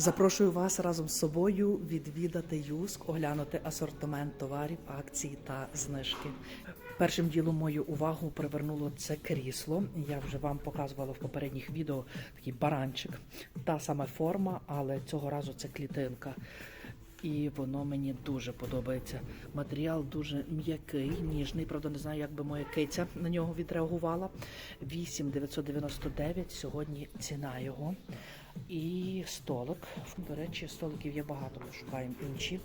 Запрошую вас разом з собою відвідати Юск, оглянути асортимент товарів, акцій та знижки. Першим ділом мою увагу привернуло це крісло. Я вже вам показувала в попередніх відео такий баранчик. Та сама форма, але цього разу це клітинка. І воно мені дуже подобається. Матеріал дуже м'який, ніжний. Правда, не знаю, як би моя киця на нього відреагувала. 8,999 сьогодні ціна його. І столик. До речі, столиків є багато, пошукаємо інші.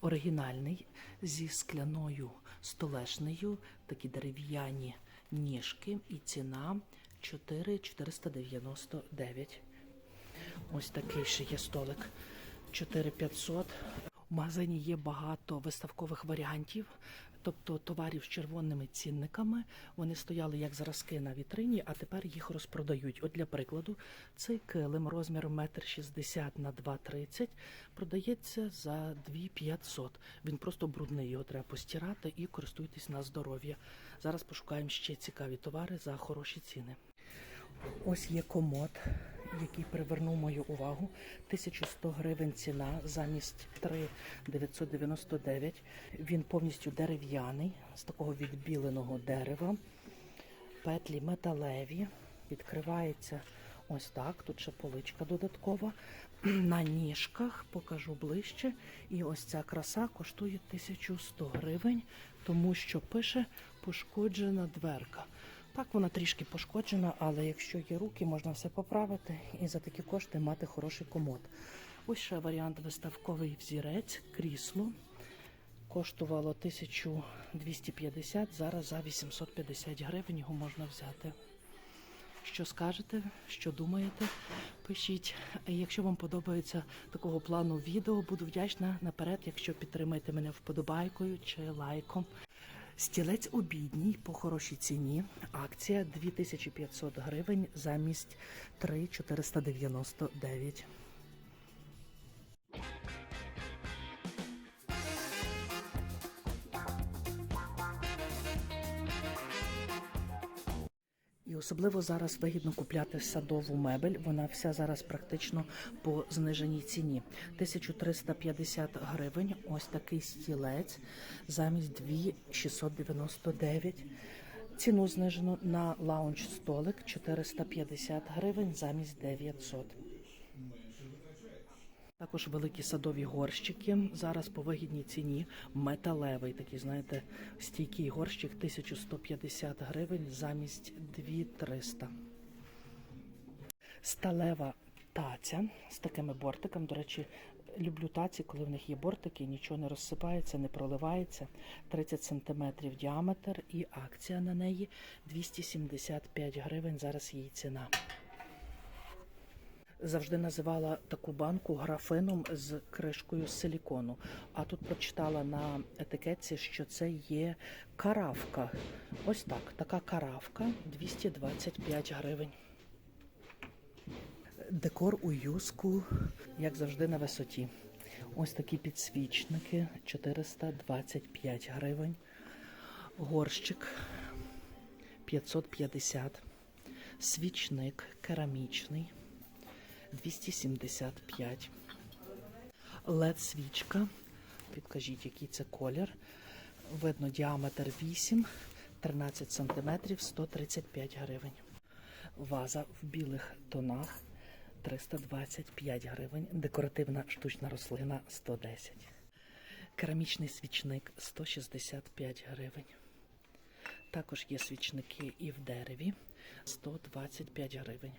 Оригінальний зі скляною столешнею, такі дерев'яні ніжки, і ціна 4,499. Ось такий ще є столик 4500. У магазині є багато виставкових варіантів, тобто товарів з червоними цінниками. Вони стояли як зразки на вітрині, а тепер їх розпродають. От для прикладу, цей килим розміром 1,60 на 2,30 продається за 2,500. Він просто брудний, його треба постирати і користуйтесь на здоров'я. Зараз пошукаємо ще цікаві товари за хороші ціни. Ось є комод, який привернув мою увагу. 1100 гривень ціна замість 3,999. Він повністю дерев'яний, з такого відбіленого дерева. Петлі металеві. Відкривається ось так. Тут ще поличка додаткова. На ніжках покажу ближче. І ось ця краса коштує 1100 гривень, тому що пише пошкоджена дверка. Так, вона трішки пошкоджена, але якщо є руки, можна все поправити і за такі кошти мати хороший комод. Ось ще варіант виставковий взірець, крісло. Коштувало 1250, зараз за 850 гривень його можна взяти. Що скажете, що думаєте, пишіть. Якщо вам подобається такого плану відео, буду вдячна наперед, якщо підтримаєте мене вподобайкою чи лайком. Стілець обідній по хорошій ціні. Акція 2500 гривень замість 3499. Особливо зараз вигідно купляти садову мебель. Вона вся зараз практично по зниженій ціні. 1350 гривень. Ось такий стілець замість 2699. Ціну знижено на лаунж столик 450 гривень замість 900. Також великі садові горщики. Зараз по вигідній ціні металевий, такий, знаєте, стійкий горщик 1150 гривень замість 2300. Сталева таця з такими бортиками. До речі, люблю таці, коли в них є бортики, нічого не розсипається, не проливається. 30 см діаметр і акція на неї 275 гривень. Зараз її ціна. Завжди називала таку банку графином з кришкою силікону. А тут прочитала на етикетці, що це є каравка. Ось так, така каравка 225 гривень. Декор у юску, як завжди, на висоті. Ось такі підсвічники 425 гривень. Горщик 550. Свічник керамічний 275. led свічка. Підкажіть, який це колір. Видно діаметр 8, 13 см, 135 гривень. Ваза в білих тонах 325 гривень. Декоративна штучна рослина 110. Керамічний свічник 165 гривень. Також є свічники і в дереві 125 гривень.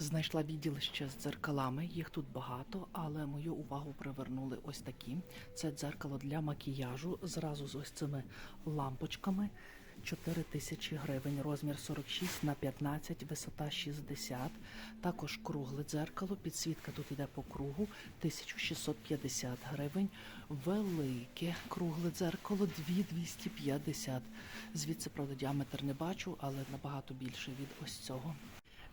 Знайшла відділ ще з дзеркалами. Їх тут багато, але мою увагу привернули ось такі. Це дзеркало для макіяжу зразу з ось цими лампочками. 4 тисячі гривень, розмір 46 на 15, висота 60. Також кругле дзеркало, підсвітка тут йде по кругу, 1650 гривень. Велике кругле дзеркало 2250. Звідси, правда, діаметр не бачу, але набагато більше від ось цього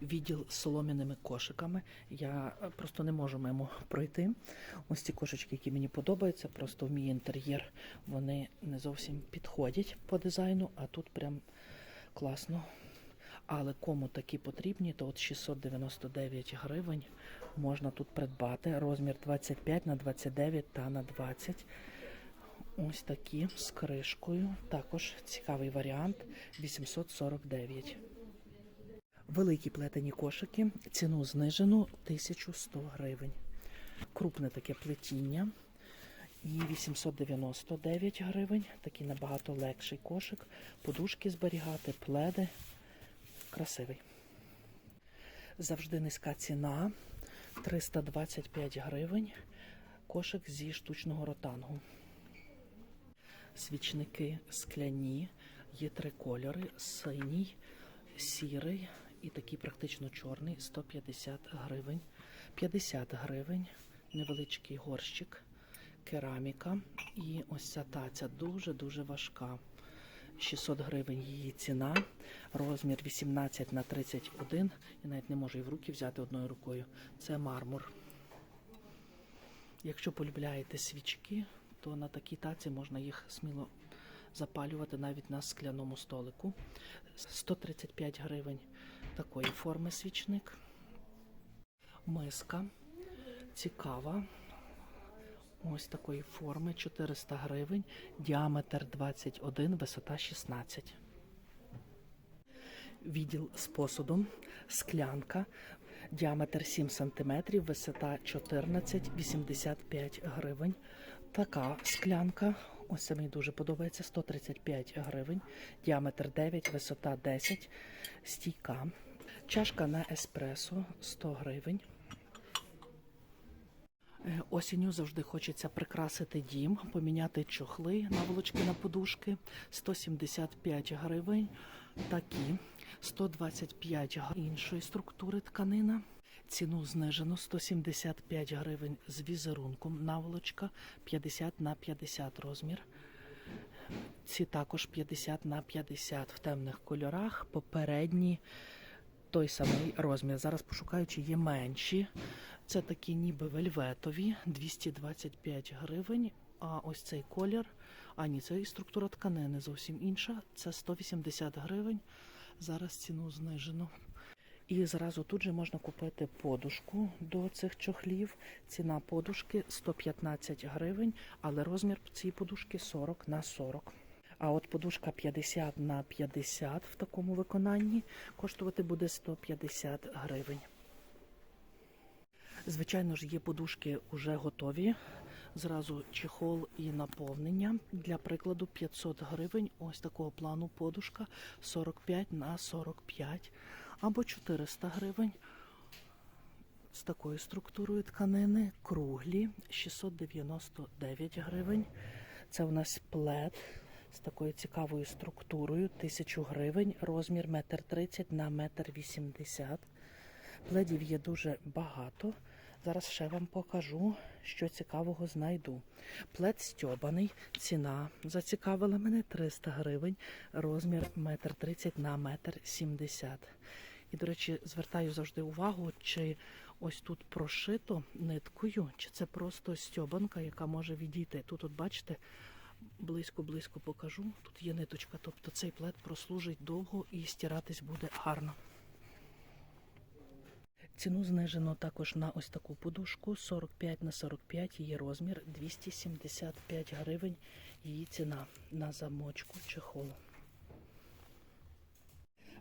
відділ з солом'яними кошиками. Я е, просто не можу мимо пройти. Ось ці кошечки, які мені подобаються, просто в мій інтер'єр вони не зовсім підходять по дизайну, а тут прям класно. Але кому такі потрібні, то от 699 гривень можна тут придбати. Розмір 25 на 29 та на 20. Ось такі з кришкою. Також цікавий варіант 849. Великі плетені кошики. Ціну знижену 1100 гривень. Крупне таке плетіння. І 899 гривень. Такий набагато легший кошик. Подушки зберігати, пледи. Красивий. Завжди низька ціна 325 гривень. Кошик зі штучного ротангу. Свічники скляні, є три кольори: синій, сірий і такий практично чорний 150 гривень, 50 гривень, невеличкий горщик, кераміка. І ось ця таця дуже-дуже важка. 600 гривень її ціна, розмір 18 на 31. Я навіть не можу її в руки взяти одною рукою. Це мармур. Якщо полюбляєте свічки, то на такій таці можна їх сміло запалювати навіть на скляному столику. 135 гривень такої форми свічник. Миска цікава. Ось такої форми 400 гривень, діаметр 21, висота 16. Відділ з посудом, склянка, діаметр 7 см, висота 14, 85 гривень. Така склянка, ось це мені дуже подобається, 135 гривень, діаметр 9, висота 10, стійка. Чашка на еспресо 100 гривень. Е, Осінню завжди хочеться прикрасити дім, поміняти чохли, наволочки на подушки 175 гривень. Такі 125 гривень іншої структури тканина. Ціну знижено 175 гривень з візерунком. Наволочка 50 на 50 розмір. Ці також 50 на 50 в темних кольорах. Попередні той самий розмір. Зараз пошукаю, чи є менші. Це такі ніби вельветові, 225 гривень. А ось цей колір, а ні, це і структура тканини зовсім інша. Це 180 гривень. Зараз ціну знижено. І зразу тут же можна купити подушку до цих чохлів. Ціна подушки 115 гривень, але розмір цієї подушки 40 на 40. А от подушка 50 на 50 в такому виконанні коштувати буде 150 гривень. Звичайно ж, є подушки вже готові. Зразу чехол і наповнення. Для прикладу 500 гривень. Ось такого плану подушка 45 на 45 або 400 гривень. З такою структурою тканини круглі 699 гривень. Це у нас плед з такою цікавою структурою 1000 гривень, розмір 1,30 на 1,80 м. Пледів є дуже багато. Зараз ще вам покажу, що цікавого знайду. Плед стьобаний, ціна зацікавила мене 300 гривень, розмір 1,30 на 1,70 м. І, до речі, звертаю завжди увагу, чи ось тут прошито ниткою, чи це просто стьобанка, яка може відійти. Тут, от бачите, близько-близько покажу. Тут є ниточка, тобто цей плед прослужить довго і стиратись буде гарно. Ціну знижено також на ось таку подушку 45 на 45, її розмір 275 гривень. Її ціна на замочку чехолу.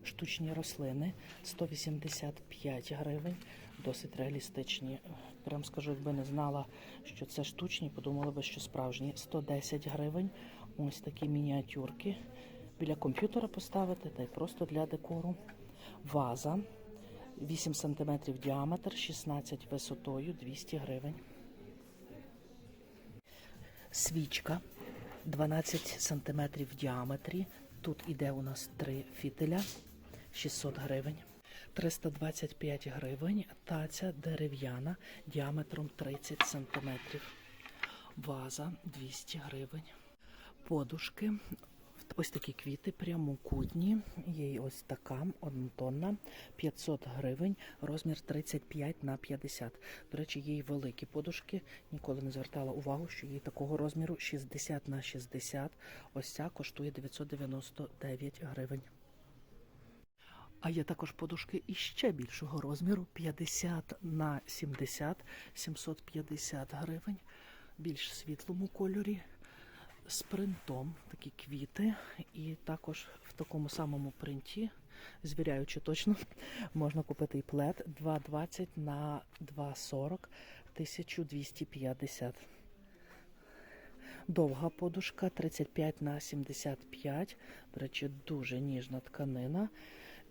Штучні рослини 185 гривень, досить реалістичні. Прям скажу, якби не знала, що це штучні, подумала би, що справжні. 110 гривень. Ось такі мініатюрки. Біля комп'ютера поставити та й просто для декору. Ваза 8 см діаметр, 16 висотою, 200 гривень. Свічка 12 см в діаметрі. Тут іде у нас три фітиля, 600 гривень. 325 гривень. Таця дерев'яна діаметром 30 см. Ваза 200 гривень. Подушки. Ось такі квіти прямокутні. Є ось така однотонна, 500 гривень, розмір 35 на 50. До речі, є й великі подушки. Ніколи не звертала увагу, що є такого розміру 60 на 60. Ось ця коштує 999 гривень. А є також подушки іще більшого розміру 50 на 70, 750 гривень, більш світлому кольорі, з принтом, такі квіти, і також в такому самому принті, звіряючи точно, можна купити і плед 2,20 на 2,40, 1250. Довга подушка 35 на 75. До речі, дуже ніжна тканина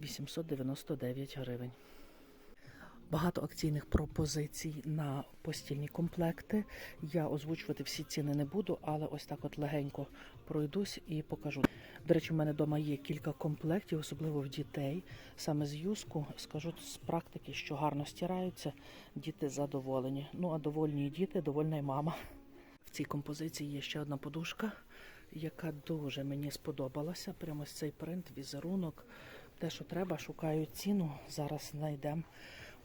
899 гривень. Багато акційних пропозицій на постільні комплекти. Я озвучувати всі ціни не буду, але ось так от легенько пройдусь і покажу. До речі, в мене вдома є кілька комплектів, особливо в дітей. Саме з юску скажу з практики, що гарно стираються, діти задоволені. Ну а довольні діти, довольна й мама. В цій композиції є ще одна подушка, яка дуже мені сподобалася. Прямо ось цей принт, візерунок. Те, що треба, шукаю ціну. Зараз знайдемо.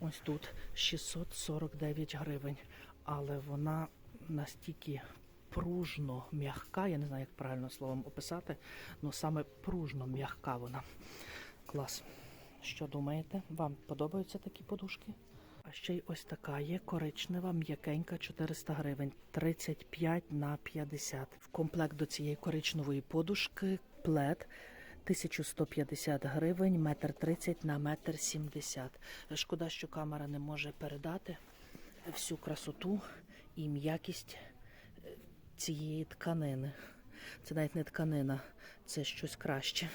Ось тут 649 гривень. Але вона настільки пружно м'яка, я не знаю, як правильно словом описати, але саме пружно м'яка вона. Клас. Що думаєте? Вам подобаються такі подушки? А ще й ось така є коричнева, м'якенька 400 гривень, 35 на 50. В комплект до цієї коричневої подушки плед 1150 гривень, метр 30 на метр 70. Шкода, що камера не може передати всю красоту і м'якість е, цієї тканини. Це навіть не тканина, це щось краще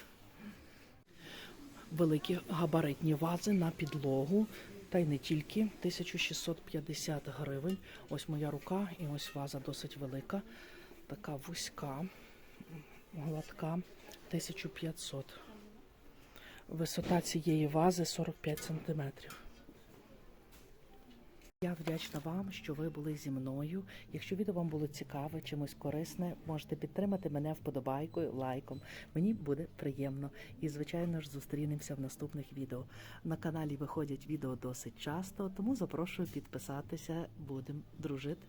великі габаритні вази на підлогу. Та й не тільки 1650 гривень. Ось моя рука, і ось ваза досить велика. Така вузька, гладка, 1500. Висота цієї вази 45 сантиметрів. Я вдячна вам, що ви були зі мною. Якщо відео вам було цікаве, чимось корисне, можете підтримати мене вподобайкою, лайком. Мені буде приємно. І, звичайно ж, зустрінемося в наступних відео. На каналі виходять відео досить часто, тому запрошую підписатися. Будемо дружити.